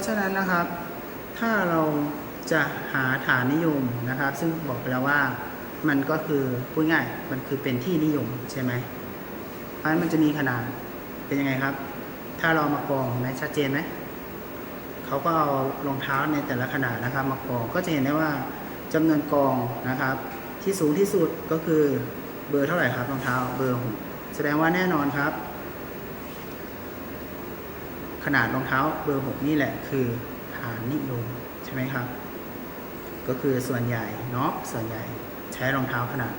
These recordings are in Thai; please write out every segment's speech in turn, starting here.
ะฉะนั้นนะครับ ถ้าเราจะหาฐานนิยมนะครับ ซึ่งบอกไปแล้วว่ามันก็คือพูดง่ายมันคือเป็นที่นิยมใช่ไหมเพราะฉะนั้นมันจะมีขนาดเป็นยังไงครับ ถ้าเรามากองไหมชัดเจนไหมเขาก็เอารองเท้าในแต่ละขนาดนะครับ มากองก็จะเห็นได้ว่าจำนวนกองนะครับ ที่สูงที่สุดก็คือเบอร์เท่าไหร่ครับรองเท้าเบอร์หกแสดงว่าแน่นอนครับ ขนาดรองเท้าเบอร์หกนี่แหละคือฐานนิยมใช่ไหมครับ ก็คือส่วนใหญ่เนาะส่วนใหญ่ใช้รองเท้าขนาด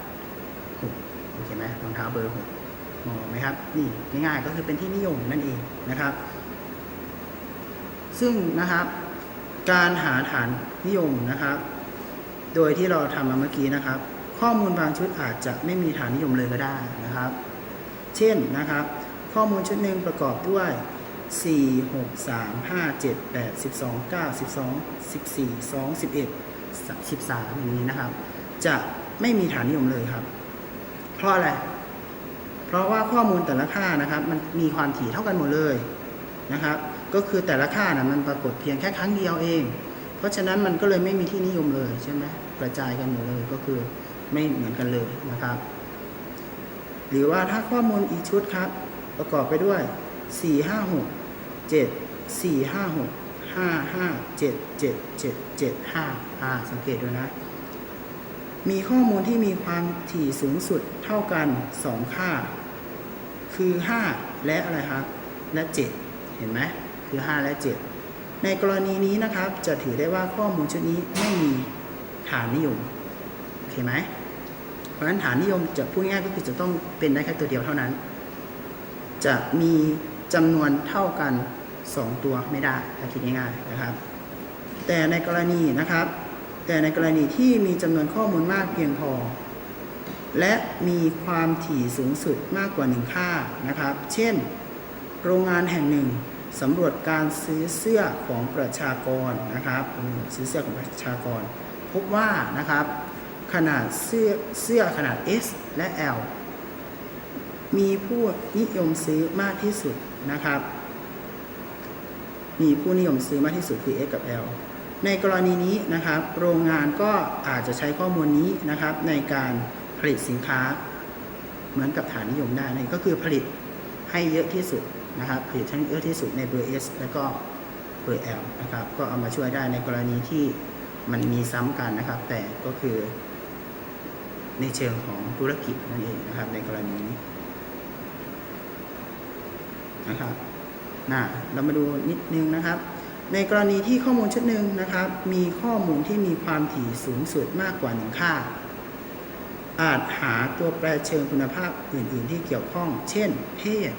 หกโอเคไหมรองเท้าเบอร์หกมองไหมครับนี่ง่ายๆก็คือเป็นที่นิยมนั่นเองนะครับ ซึ่งนะครับการหาฐานนิยมนะครับ โดยที่เราทำมาเมื่อกี้นะครับ ข้อมูลบางชุดอาจจะไม่มีฐานนิยมเลยก็ได้นะครับ เช่นนะครับ ข้อมูลชุดหนึ่งประกอบด้วย 4 6 3 5 7 8 12 9 12 14 2 11 13อย่างนี้นะครับ จะไม่มีฐานนิยมเลยครับ เพราะอะไร เพราะว่าข้อมูลแต่ละค่านะครับ มันมีความถี่เท่ากันหมดเลยนะครับ ก็คือแต่ละค่านะมันปรากฏเพียงแค่ครั้งเดียวเอง เพราะฉะนั้นมันก็เลยไม่มีที่นิยมเลยใช่ไหมกระจายกันหมดเลยก็คือไม่เหมือนกันเลยนะครับ หรือว่าถ้าข้อมูลอีกชุดครับ ประกอบไปด้วย 4 5 6 7 4 5 6 5 5 7 7 7 7 5อ่าสังเกตดูนะ มีข้อมูลที่มีความถี่สูงสุดเท่ากัน2ค่า คือ5และอะไรครับ และ7เห็นไหมคือ5และ7ในกรณีนี้นะครับจะถือได้ว่าข้อมูลชุดนี้ไม่มีฐานนิยมโอเคไหมเพราะฉะนั้นฐานนิยมจะพูดง่ายก็คือจะต้องเป็นได้แค่ตัวเดียวเท่านั้น จะมีจำนวนเท่ากัน 2 ตัวไม่ได้ถ้าคิดง่ายๆนะครับ แต่ในกรณีนะครับ แต่ในกรณีที่มีจำนวนข้อมูลมากเพียงพอ และมีความถี่สูงสุดมากกว่าหนึ่งค่านะครับ เช่น โรงงานแห่งหนึ่งสำรวจการซื้อเสื้อของประชากรนะครับซื้อเสื้อของประชากร พบว่านะครับ ขนาดเสื้อเสื้อขนาด S และ L มีผู้นิยมซื้อมากที่สุดนะครับ มีผู้นิยมซื้อมากที่สุดคือ X กับ L ในกรณีนี้นะครับโรงงานก็อาจจะใช้ข้อมูลนี้นะครับในการผลิตสินค้าเหมือนกับฐานนิยมได้นั่นก็คือผลิตให้เยอะที่สุดนะครับผลิตให้เยอะที่สุดในเบอร์ S แล้วก็เบอร์ L นะครับก็เอามาช่วยได้ในกรณีที่มันมีซ้ำกันนะครับ แต่ก็คือ ในเชิงของธุรกิจนั่นเองนะครับในกรณีนี้นะครับ นะเรามาดูนิดนึงนะครับ ในกรณีที่ข้อมูลชุดหนึ่งนะครับ มีข้อมูลที่มีความถี่สูงสุดมากกว่าหนึ่งค่า อาจหาตัวแปรเชิงคุณภาพอื่น ๆ ที่เกี่ยวข้อง เช่น เพศ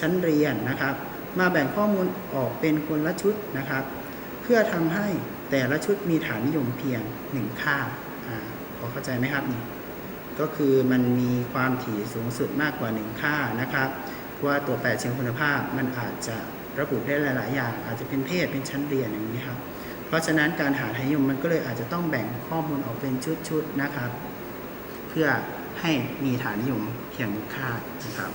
ชั้นเรียนนะครับ มาแบ่งข้อมูลออกเป็นคนละชุดนะครับ เพื่อทำให้แต่ละชุดมีฐานนิยมเพียงหนึ่งค่าอ่าพอเข้าใจไหมครับนี่ก็คือมันมีความถี่สูงสุดมากกว่าหนึ่งค่านะครับ ว่าตัวแปรเชิงคุณภาพมันอาจจะระบุได้หลาย ๆ อย่าง อาจจะเป็นเพศเป็นชั้นเรียนอย่างนี้ครับเพราะฉะนั้นการหาทนิยมมันก็เลยอาจจะต้องแบ่งข้อมูลออกเป็นชุด ๆ นะครับ เพื่อให้มีฐานนิยมเพียงค่านะครับ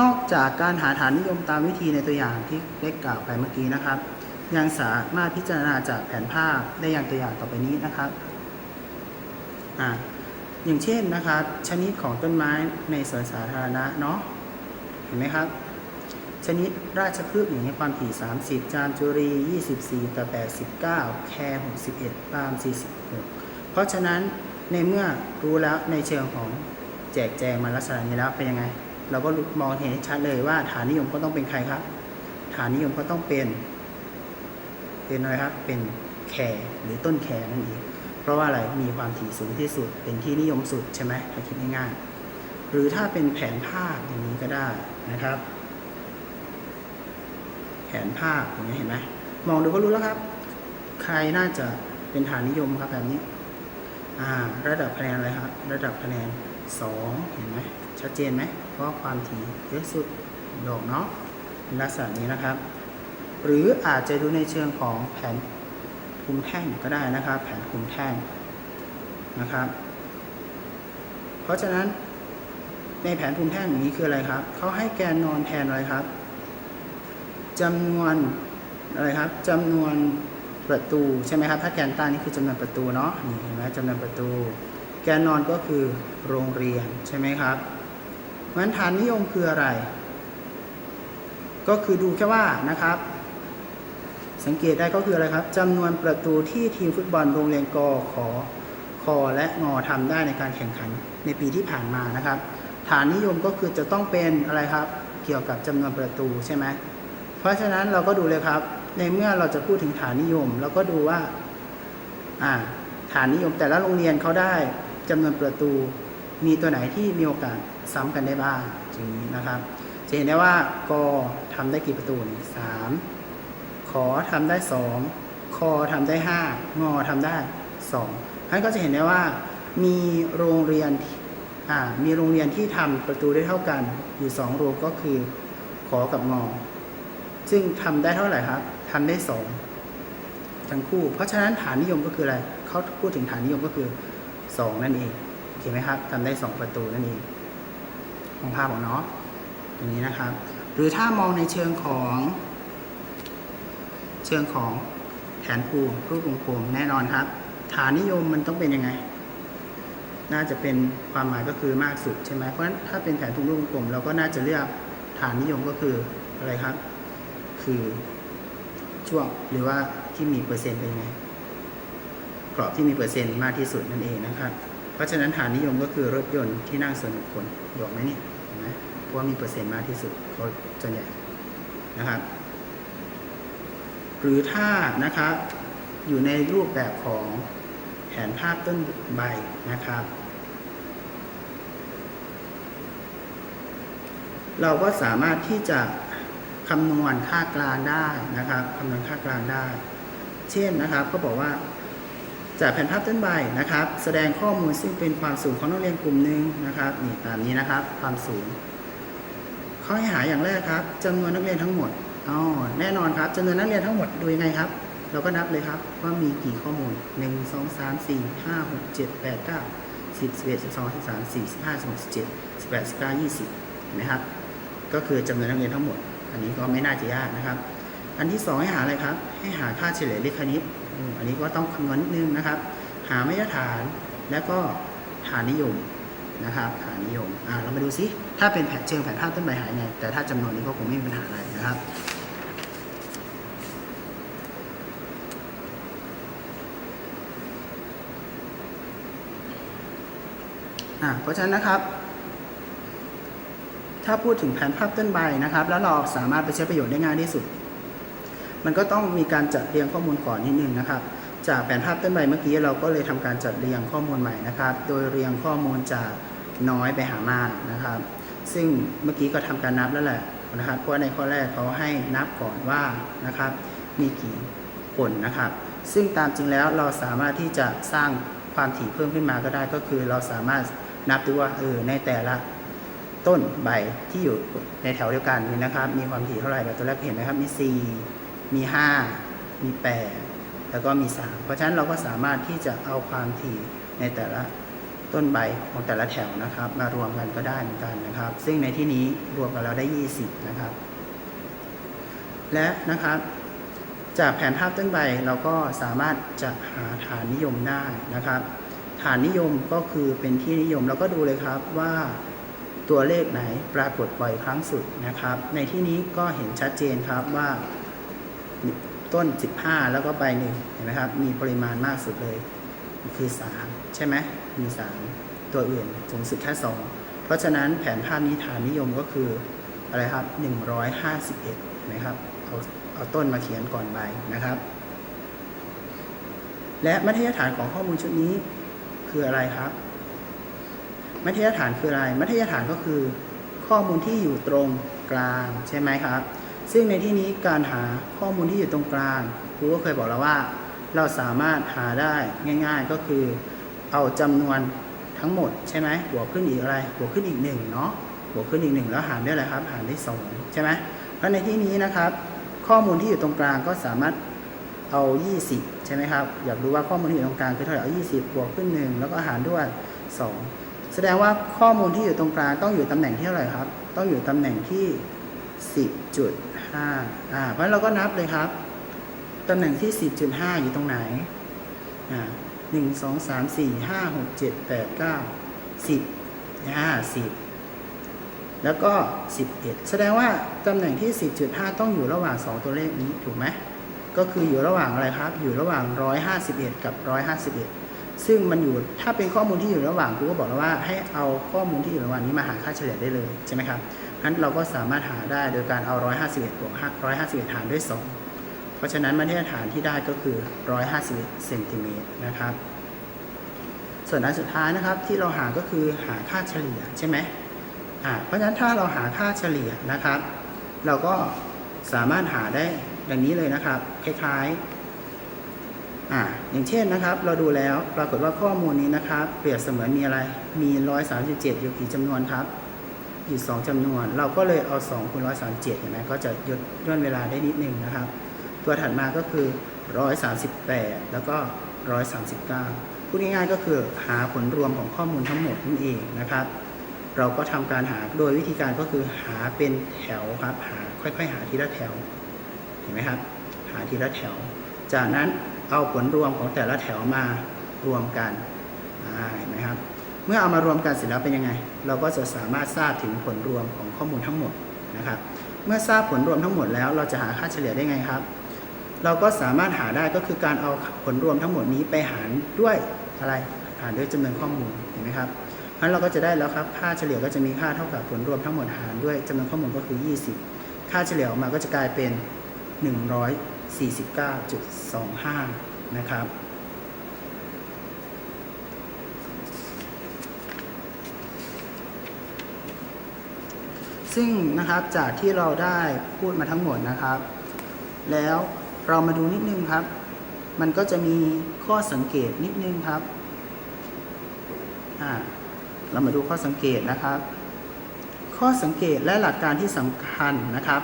นอกจากการหาฐานนิยมตามวิธีในตัวอย่างที่ได้กล่าวไปเมื่อกี้นะครับ ยังสามารถพิจารณาจากแผนภาพได้อย่างตัวอย่างต่อไปนี้นะครับอ่าอย่างเช่นนะครับ ชนิดของต้นไม้ในสวนสาธารณะเนาะเห็นไหมครับ ชนิดราชพฤกษ์อย่างนี้ความถี่ 30 จามจุรี 24 ต่อ 89 แคร์61ปาล์ม46 เพราะฉะนั้นในเมื่อรู้แล้วในเชิงของแจกแจงมาลักษณะนี้แล้วเป็นยังไง เราก็มองเห็นชัดเลยว่าฐานนิยมก็ต้องเป็นใครครับ ฐานนิยมก็ต้องเป็น เป็นอะไรครับ เป็นแคร์หรือต้นแคร์นั่นเองเพราะว่าอะไรมีความถี่สูงที่สุด เป็นที่นิยมสุดใช่ไหมถ้าคิดง่ายๆหรือถ้าเป็นแผนภาพอย่างนี้ก็ได้นะครับ แผนภาพอย่างนี้เห็นไหมมองดูก็รู้แล้วครับ ใครน่าจะเป็นฐานนิยมครับแบบนี้ อ่า ระดับคะแนนอะไรครับ ระดับคะแนน2เห็นไหม ชัดเจนไหมเพราะความถี่เยอะสุดดอกเนาะลักษณะนี้นะครับ หรืออาจจะดูในเชิงของแผนคุมแท่งก็ได้นะครับ แผนคุมแท่งนะครับ เพราะฉะนั้นในแผนภูมิแท่งอย่างนี้คืออะไรครับ เขาให้แกนนอนแทนอะไรครับจำนวนอะไรครับจำนวนประตูใช่ไหมครับ ถ้าแกนตั้งนี่คือจำนวนประตูเนาะ นี่เห็นไหมจำนวนประตู แกนนอนก็คือโรงเรียนใช่ไหมครับ เพราะฉะนั้นฐานนิยมคืออะไร ก็คือดูแค่ว่านะครับ สังเกตได้ก็คืออะไรครับจำนวนประตูที่ทีมฟุตบอลโรงเรียนกอขอคอและงอทำได้ในการแข่งขันในปีที่ผ่านมานะครับ ฐานนิยมก็คือจะต้องเป็นอะไรครับ เกี่ยวกับจำนวนประตูใช่ไหมเพราะฉะนั้นเราก็ดูเลยครับ ในเมื่อเราจะพูดถึงฐานนิยมเราก็ดูว่า อ่า ฐานนิยมแต่ละโรงเรียนเขาได้จำนวนประตู มีตัวไหนที่มีโอกาสซ้ำกันได้บ้างอย่างนี้นะครับ จะเห็นได้ว่ากอทำได้กี่ประตูนี่สามขอทำได้สองคอทำได้ห้างอทำได้สองท่านก็จะเห็นได้ว่ามีโรงเรียนที่อ่ามีโรงเรียนที่ทำประตูได้เท่ากันอยู่สองโรงก็คือขอกับงอซึ่งทำได้เท่าไหร่ครับทำได้สองทั้งคู่ เพราะฉะนั้นฐานนิยมก็คืออะไรเขาพูดถึงฐานนิยมก็คือสองนั่นเอง โอเคไหมครับทำได้สองประตูนั่นเองของภาพของเนาะอย่างนี้นะครับ หรือถ้ามองในเชิงของเชิงของแผนภูมิรูปวงกลมแน่นอนครับ ฐานนิยมมันต้องเป็นยังไง น่าจะเป็นความหมายก็คือมากสุดใช่ไหมเพราะฉะนั้นถ้าเป็นแผนภูมิรูปวงกลมเราก็น่าจะเลือกฐานนิยมก็คืออะไรครับ คือช่วงหรือว่าที่มีเปอร์เซ็นต์เป็นไงกรอบที่มีเปอร์เซ็นต์มากที่สุดนั่นเองนะครับ เพราะฉะนั้นฐานนิยมก็คือรถยนต์ที่นั่งส่วนบุคคลหยอกไหมนี่เห็นไหมเพราะว่ามีเปอร์เซ็นต์มากที่สุดเขาส่วนใหญ่นะครับ หรือถ้านะครับอยู่ในรูปแบบของแผนภาพต้นใบนะครับ เราก็สามารถที่จะคำนวณค่ากลางได้นะครับคำนวณค่ากลางได้ เช่นนะครับก็บอกว่า จากแผนภาพต้นใบนะครับ แสดงข้อมูลซึ่งเป็นความสูงของนักเรียนกลุ่มหนึ่งนะครับนี่ตามนี้นะครับ ความสูงเขาให้หาอย่างแรกครับจำนวนนักเรียนทั้งหมดอ๋อแน่นอนครับจำนวนนักเรียนทั้งหมดดูยังไงครับ เราก็นับเลยครับว่ามีกี่ข้อมูล 1 2 3 4 5 6 7 8 9 10 11 12 13 14 15 16 17 18 19 20เห็นไหมครับ ก็คือจำนวนนักเรียนทั้งหมด อันนี้ก็ไม่น่าจะยากนะครับ อันที่สองให้หาอะไรครับ ให้หาค่าเฉลี่ยเลขคณิต อันนี้ก็ต้องคำนวณนิดนึงนะครับ หามาตรฐานแล้วก็ฐานนิยมนะครับฐานนิยมอ่าเรามาดูซิถ้าเป็นแผนเชิงแผนภาพต้นใบหายไงแต่ถ้าจำนวนนี้ก็คงไม่มีปัญหาอะไรนะครับเพราะฉะนั้นนะครับ ถ้าพูดถึงแผนภาพต้นใบนะครับ แล้วเราสามารถไปใช้ประโยชน์ได้ง่ายที่สุด มันก็ต้องมีการจัดเรียงข้อมูลก่อนนิดนึงนะครับ จากแผนภาพต้นใบเมื่อกี้เราก็เลยทำการจัดเรียงข้อมูลใหม่นะครับ โดยเรียงข้อมูลจากน้อยไปหามากนะครับ ซึ่งเมื่อกี้ก็ทำการนับแล้วแหละนะครับ เพราะในข้อแรกเขาให้นับก่อนว่านะครับ มีกี่คนนะครับ ซึ่งตามจริงแล้วเราสามารถที่จะสร้างความถี่เพิ่มขึ้นมาก็ได้ก็คือเราสามารถนับดูว่าเออในแต่ละต้นใบที่อยู่ในแถวเดียวกันนี่นะครับ มีความถี่เท่าไหร่แบบตัวแรกเห็นไหมครับมี4 มี 5 มี 8 แล้วก็มี 3 เพราะฉะนั้นเราก็สามารถที่จะเอาความถี่ในแต่ละต้นใบของแต่ละแถวนะครับ มารวมกันก็ได้เหมือนกันนะครับ ซึ่งในที่นี้รวมกันแล้วได้ 20 นะครับ และนะครับ จากแผนภาพต้นใบเราก็สามารถจะหาฐานนิยมได้นะครับ ฐานนิยมก็คือเป็นที่นิยมเราก็ดูเลยครับว่าตัวเลขไหนปรากฏบ่อยครั้งสุดนะครับ ในที่นี้ก็เห็นชัดเจนครับว่า ต้น 15 แล้วก็ใบหนึ่งเห็นไหมครับ มีปริมาณมากสุดเลยคือ 3 ใช่ไหมมี3ตัวอื่นสูงสุดแค่ 2 เพราะฉะนั้นแผนภาพนี้ฐานนิยมก็คืออะไรครับ 151เห็นไหมครับเอาเอาต้นมาเขียนก่อนใบนะครับ และมัธยฐานของข้อมูลชุดนี้คืออะไรครับ มัธยฐานคืออะไร มัธยฐานก็คือข้อมูลที่อยู่ตรงกลางใช่ไหมครับ ซึ่งในที่นี้การหาข้อมูลที่อยู่ตรงกลางครูก็เคยบอกแล้วว่า เราสามารถหาได้ง่าย ๆ ก็คือ เอาจำนวนทั้งหมดใช่ไหมบวกขึ้นอีกอะไรบวกขึ้นอีกหนึ่งเนาะบวกขึ้นอีกหนึ่งแล้วหารด้วยอะไรครับ หารด้วยสองใช่ไหมเพราะในที่นี้นะครับ ข้อมูลที่อยู่ตรงกลางก็สามารถเอา 20 ใช่ไหมครับ อยากรู้ว่าข้อมูลที่อยู่ตรงกลางคือเท่าไหร่เอา20 บวกขึ้น 1 แล้วก็หารด้วย 2 แสดงว่าข้อมูลที่อยู่ตรงกลางต้องอยู่ตำแหน่งที่เท่าไหร่ครับ ต้องอยู่ตำแหน่งที่สิจุด 15อ่าเพราะเราก็นับเลยครับ ตำแหน่งที่ 10.5 อยู่ตรงไหนอ่าหนึ่งสองสามสี่ห้าหกเจ็ดแปดเก้าสิบอ่าสิบแล้วก็สิบเอ็ดแสดงว่าตำแหน่งที่สิบจุดห้าต้องอยู่ระหว่างสองตัวเลขนี้ถูกไหมก็คืออยู่ระหว่างอะไรครับ อยู่ระหว่างร้อยห้าสิบเอ็ดกับร้อยห้าสิบเอ็ด ซึ่งมันอยู่ถ้าเป็นข้อมูลที่อยู่ระหว่างครูก็บอกแล้วว่าให้เอาข้อมูลที่อยู่ระหว่างนี้มาหาค่าเฉลี่ยได้เลยใช่ไหมครับงั้นเราก็สามารถหาได้โดยการเอาร้อยห้าสิบวกร้อยห้ารด้วยสองเพราะฉะนั้นมาตรฐานที่ได้ก็คือ 151เซนติเมตรนะครับ ส่วนอันสุดท้ายนะครับที่เราหาก็คือหาค่าเฉลี่ยใช่ไหมอ่าเพราะฉะนั้นถ้าเราหาค่าเฉลี่ยนะครับ เราก็สามารถหาได้ดังนี้เลยนะครับ คล้ายๆ อ่าอย่างเช่นนะครับเราดูแล้วปรากฏว่าข้อมูลนี้นะครับ เปรียบเสมือนมีอะไรมี 137อยู่กี่จำนวนครับอยู่2จำนวน เราก็เลยเอา2คูณ137เห็นไหมก็จะย่นย่นเวลาได้นิดนึงนะครับ ตัวถัดมาก็คือ 138 แล้วก็ 139พูดง่ายๆก็คือหาผลรวมของข้อมูลทั้งหมดนั่นเองนะครับ เราก็ทำการหาโดยวิธีการก็คือหาเป็นแถวครับหาค่อยๆ หาทีละแถวเห็นไหมครับ หาทีละแถว จากนั้น เอาผลรวมของแต่ละแถวมารวมกันเห็นไหมครับ เมื่อเอามารวมกันเสร็จแล้วเป็นยังไง เราก็จะสามารถทราบถึงผลรวมของข้อมูลทั้งหมดนะครับ เมื่อทราบผลรวมทั้งหมดแล้ว เราจะหาค่าเฉลี่ยได้ไงครับ เราก็สามารถหาได้ก็คือการเอาผลรวมทั้งหมดนี้ไปหารด้วยอะไร หารด้วยจำนวนข้อมูลเห็นไหมครับเพราะฉะนั้นเราก็จะได้แล้วครับ ค่าเฉลี่ยก็จะมีค่าเท่ากับผลรวมทั้งหมดหารด้วยจำนวนข้อมูลก็คือ 20 ค่าเฉลี่ยออกมาก็จะกลายเป็น 49.25 นะครับ ซึ่งนะครับจากที่เราได้พูดมาทั้งหมดนะครับ แล้วเรามาดูนิดนึงครับ มันก็จะมีข้อสังเกตนิดนึงครับอ่าเรามาดูข้อสังเกตนะครับ ข้อสังเกตและหลักการที่สำคัญนะครับ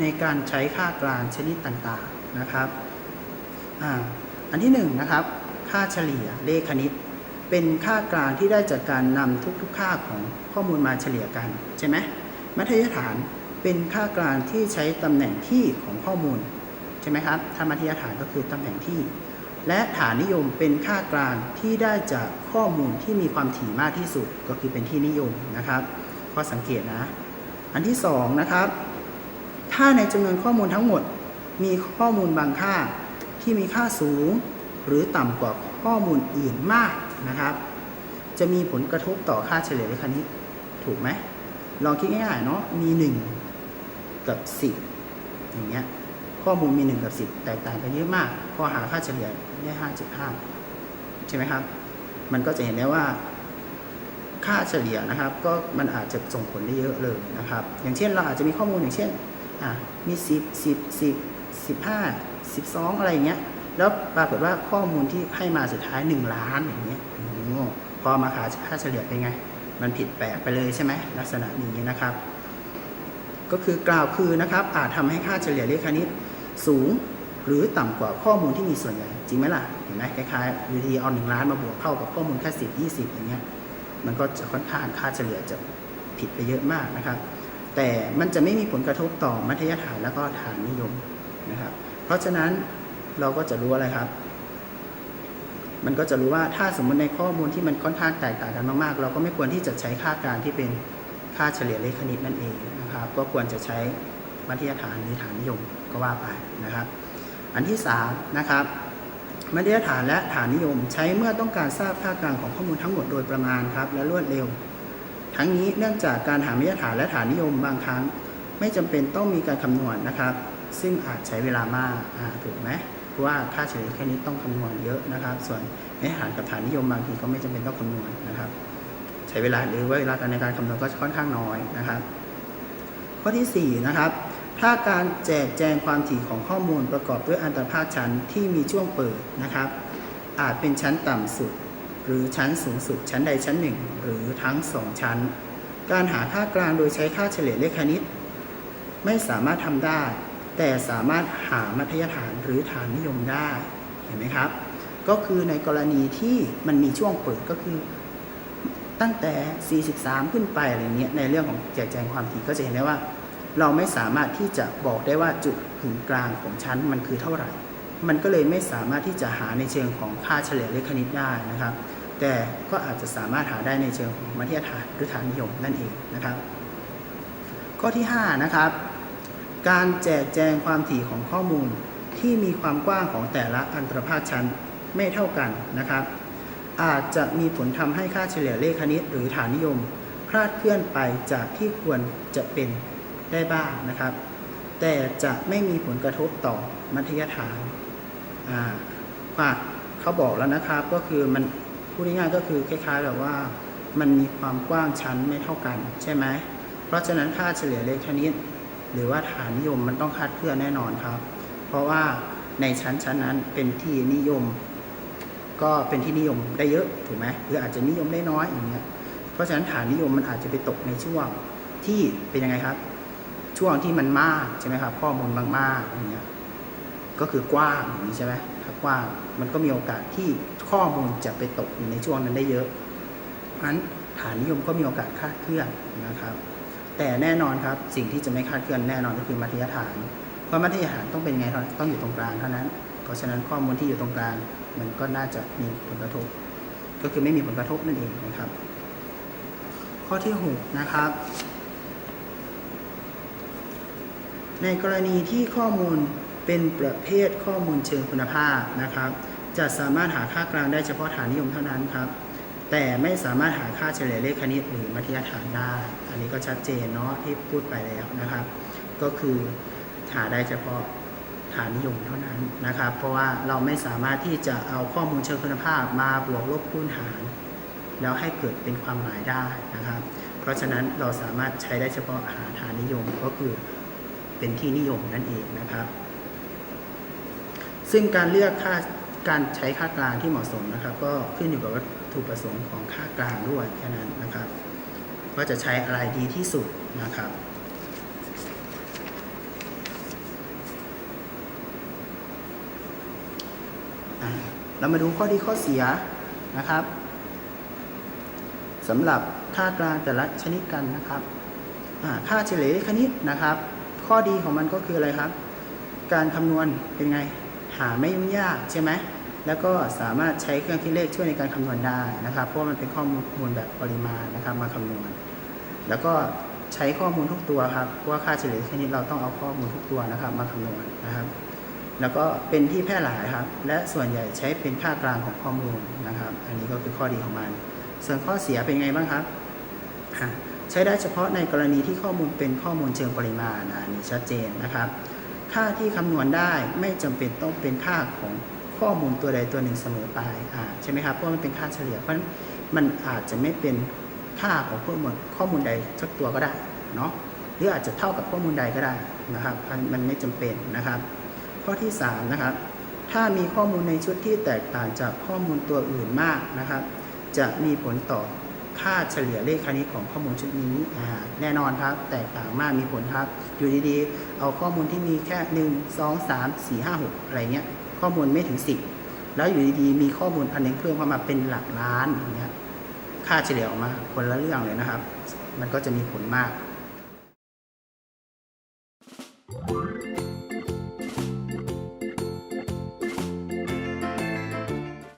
ในการใช้ค่ากลางชนิดต่างๆนะครับออันที่หนึ่งนะครับ ค่าเฉลี่ยเลขคณิต เป็นค่ากลางที่ได้จากการนำทุกๆค่าของข้อมูลมาเฉลี่ยกันใช่ไหมมัธยฐานเป็นค่ากลางที่ใช้ตำแหน่งที่ของข้อมูลใช่ไหมครับถ้ามัธยฐานก็คือตำแหน่งที่ และฐานนิยมเป็นค่ากลางที่ได้จากข้อมูลที่มีความถี่มากที่สุดก็คือเป็นที่นิยมนะครับข้อสังเกตนะ อันที่สองนะครับ ถ้าในจำนวนข้อมูลทั้งหมด มีข้อมูลบางค่าที่มีค่าสูง หรือต่ำกว่าข้อมูลอื่นมากนะครับ จะมีผลกระทบต่อค่าเฉลี่ยเลขคณิตถูกไหมลองคิดง่ายๆเนาะมี 1 กับ 10 อย่างเงี้ยข้อมูลมี 1 กับ 10 แตกต่างกันเยอะมาก พอหาค่าเฉลี่ยได้ 5.5 ใช่ไหมครับ มันก็จะเห็นได้ว่าค่าเฉลี่ยนะครับ ก็มันอาจจะส่งผลได้เยอะเลยนะครับ อย่างเช่นเราอาจจะมีข้อมูลอย่างเช่น อะมี10 10 10 15 12อะไรอย่างเงี้ย แล้วปรากฏว่าข้อมูลที่ให้มาสุดท้าย1ล้านอย่างเงี้ยพอมาหาค่าเฉลี่ยเป็นไง มันผิดแปลกไปเลยใช่ไหมลักษณะนี้นะครับ ก็คือกล่าวคือนะครับอาจทำให้ค่าเฉลี่ยเลขคณิตสูงหรือต่ำกว่าข้อมูลที่มีส่วนใหญ่จริงไหมล่ะเห็นไหมคล้ายๆอยู่ดีเอาหนึ่งล้านมาบวกเข้ากับข้อมูลแค่สิบยี่สิบอย่างเงี้ยมันก็จะค่อนข้างค่าเฉลี่ยจะผิดไปเยอะมากนะครับ แต่มันจะไม่มีผลกระทบต่อมัธยฐานแล้วก็ฐานนิยมนะครับ เพราะฉะนั้นเราก็จะรู้อะไรครับ มันก็จะรู้ว่าถ้าสมมติในข้อมูลที่มันค่อนข้างแตกต่างกันมากๆ เราก็ไม่ควรที่จะใช้ค่ากลางที่เป็นค่าเฉลี่ยเลขคณิตนั่นเองนะครับ ก็ควรจะใช้มัธยฐานหรือฐานนิยมก็ว่าไปนะครับ อันที่3นะครับมัธยฐานและฐานนิยมใช้เมื่อต้องการทราบค่ากลางของข้อมูลทั้งหมดโดยประมาณครับ และรวดเร็ว ทั้งนี้เนื่องจากการหามัธยฐานและฐานนิยมบางครั้ง ไม่จำเป็นต้องมีการคำนวณนะครับ ซึ่งอาจใช้เวลามากถูกไหมเพราะว่าค่าเฉลี่ยแค่นี้ต้องคำนวณเยอะนะครับ ส่วนในฐานกับฐานนิยมบางทีก็ไม่จำเป็นต้องคำนวณนะครับ ใช้เวลาหรือว่าเวลาในการคำนวณก็ค่อนข้างน้อยนะครับ ข้อที่4นะครับถ้าการแจกแจงความถี่ของข้อมูลประกอบด้วยอันตรภาคชั้นที่มีช่วงเปิดนะครับ อาจเป็นชั้นต่ำสุด หรือชั้นสูงสุดชั้นใดชั้นหนึ่ง หรือทั้งสองชั้น การหาค่ากลางโดยใช้ค่าเฉลี่ยเลขคณิต ไม่สามารถทำได้ แต่สามารถหามัธยฐานหรือฐานนิยมได้เห็นไหมครับ ก็คือในกรณีที่มันมีช่วงเปิดก็คือ ตั้งแต่ 43 ขึ้นไปอะไรเงี้ยในเรื่องของแจกแจงความถี่ก็จะเห็นได้ว่า เราไม่สามารถที่จะบอกได้ว่าจุดกึ่งกลางของชั้นมันคือเท่าไหร่ มันก็เลยไม่สามารถที่จะหาในเชิงของค่าเฉลี่ยเลขคณิตได้นะครับ แต่ก็อาจจะสามารถหาได้ในเชิงของมัธยฐานหรือฐานนิยมนั่นเองนะครับ ข้อที่5นะครับการแจกแจงความถี่ของข้อมูลที่มีความกว้างของแต่ละอันตรภาคชั้นไม่เท่ากันนะครับ อาจจะมีผลทำให้ค่าเฉลี่ยเลขคณิตหรือฐานนิยมคลาดเคลื่อนไปจากที่ควรจะเป็นได้บ้างนะครับ แต่จะไม่มีผลกระทบต่อมัธยฐาน อ่าว่าเขาบอกแล้วนะครับก็คือมันพูดง่ายๆก็คือคล้ายๆแบบว่ามันมีความกว้างชั้นไม่เท่ากันใช่ไหมเพราะฉะนั้นค่าเฉลี่ยเลขคณิตหรือว่าฐานนิยมมันต้องคาดเคลื่อนแน่นอนครับ เพราะว่าในชั้นชั้นนั้นเป็นที่นิยม ก็เป็นที่นิยมได้เยอะถูกไหมหรืออาจจะนิยมได้น้อยอย่างเงี้ยเพราะฉะนั้นฐานนิยมมันอาจจะไปตกในช่วงที่เป็นยังไงครับ ช่วงที่มันมากใช่ไหมครับข้อมูลมากๆอย่างเงี้ย ก็คือกว้างอย่างนี้ใช่ไหมถ้ากว้างมันก็มีโอกาสที่ข้อมูลจะไปตกอยู่ในช่วงนั้นได้เยอะเพราะฉะนั้นฐานนิยมก็มีโอกาสคาดเคลื่อนนะครับ แต่แน่นอนครับสิ่งที่จะไม่คาดเคลื่อนแน่นอนก็คือมัธยฐาน เพราะมัธยฐานต้องเป็นไงครับต้องอยู่ตรงกลางเท่านั้น เพราะฉะนั้นข้อมูลที่อยู่ตรงกลางมันก็น่าจะมีผลกระทบ ก็คือไม่มีผลกระทบนั่นเองนะครับ ข้อที่6นะครับ ในกรณีที่ข้อมูล เป็นประเภทข้อมูลเชิงคุณภาพนะครับ จะสามารถหาค่ากลางได้เฉพาะฐานนิยมเท่านั้นครับ แต่ไม่สามารถหาค่าเฉลี่ยเลขคณิตหรือมัธยฐานได้ อันนี้ก็ชัดเจนเนาะที่พูดไปแล้วนะครับ ก็คือหาได้เฉพาะฐานนิยมเท่านั้นนะครับ เพราะว่าเราไม่สามารถที่จะเอาข้อมูลเชิงคุณภาพมาบวกลบคูณหาร แล้วให้เกิดเป็นความหมายได้นะครับ เพราะฉะนั้นเราสามารถใช้ได้เฉพาะหาฐานนิยมก็คือเป็นที่นิยมนั่นเองนะครับ ซึ่งการเลือกค่าการใช้ค่ากลางที่เหมาะสมนะครับ ก็ขึ้นอยู่กับวัตถุประสงค์ของค่ากลางด้วยแค่นั้นนะครับ ว่าจะใช้อะไรดีที่สุดนะครับเรามาดูข้อดีข้อเสียนะครับสำหรับค่ากลางแต่ละชนิดกันนะครับค่าเฉลี่ยคณิตนะครับ ข้อดีของมันก็คืออะไรครับ การคำนวณเป็นไง หาไม่ยุ่งยากใช่ไหมแล้วก็สามารถใช้เครื่องคิดเลขช่วยในการคำนวณได้นะครับ เพราะมันเป็นข้อมูลแบบปริมาณนะครับมาคำนวณ แล้วก็ใช้ข้อมูลทุกตัวครับเพราะว่าค่าเฉลี่ยคณิตเราต้องเอาข้อมูลทุกตัวนะครับ มาคำนวณนะครับ แล้วก็เป็นที่แพร่หลายครับ และส่วนใหญ่ใช้เป็นค่ากลางของข้อมูลนะครับ อันนี้ก็คือข้อดีของมัน ส่วนข้อเสียเป็นไงบ้างครับใช้ได้เฉพาะในกรณีที่ข้อมูลเป็นข้อมูลเชิงปริมาณนะอันนี้ชัดเจนนะครับ ค่าที่คำนวณได้ไม่จำเป็นต้องเป็นค่าของข้อมูลตัวใดตัวหนึ่งเสมอไปอ่าใช่ไหมครับเพราะมันเป็นค่าเฉลี่ยเพราะฉะนั้นมันอาจจะไม่เป็นค่าของข้อมูลข้อมูลใดสักตัวก็ได้เนาะหรืออาจจะเท่ากับข้อมูลใดก็ได้นะครับมันไม่จำเป็นนะครับ ข้อที่3นะครับถ้ามีข้อมูลในชุดที่แตกต่างจากข้อมูลตัวอื่นมากนะครับ จะมีผลต่อ ค่าเฉลี่ยเลขคณิตของข้อมูลชุดนี้แน่นอนครับ แตกต่างมากมีผลครับ อยู่ดีๆ เอาข้อมูลที่มีแค่ 1 2 3 4 5 6 อะไรเงี้ย ข้อมูลไม่ถึง 10 แล้วอยู่ดีๆ มีข้อมูลพันหงเพิ่มเข้ามาเป็นหลักล้านอย่างเงี้ยค่าเฉลี่ยออกมาคนละเรื่องเลยนะครับ มันก็จะมีผลมาก Thank you.